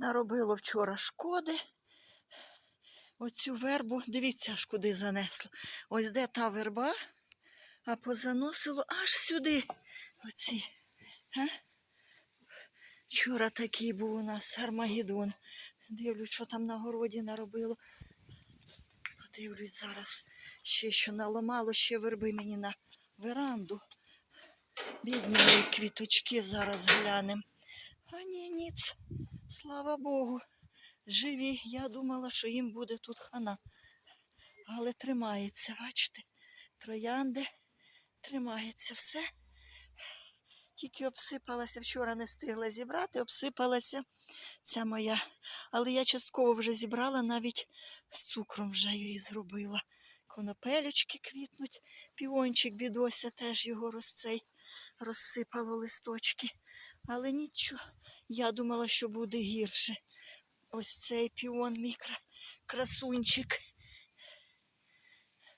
Наробило вчора шкоди. Оцю вербу, дивіться, аж куди занесло. Ось де та верба, а позаносило аж сюди. Оці. А? Вчора такий був у нас Армагеддон. Дивлюсь, що там на городі наробило. Подивлюсь зараз ще що наламало ще верби мені на веранду. Бідні мої квіточки зараз глянем. А ні, ніц. Слава Богу. Живі. Я думала, що їм буде тут хана. Але тримається, бачите? Троянди тримається все. Тільки обсипалася, вчора не встигла зібрати, обсипалася ця моя. Але я частково вже зібрала, навіть з цукром вже її зробила. Конопелючки квітнуть, піончик бідося теж його розцей розсипало листочки. Але нічого, я думала, що буде гірше. Ось цей піон, мій красунчик.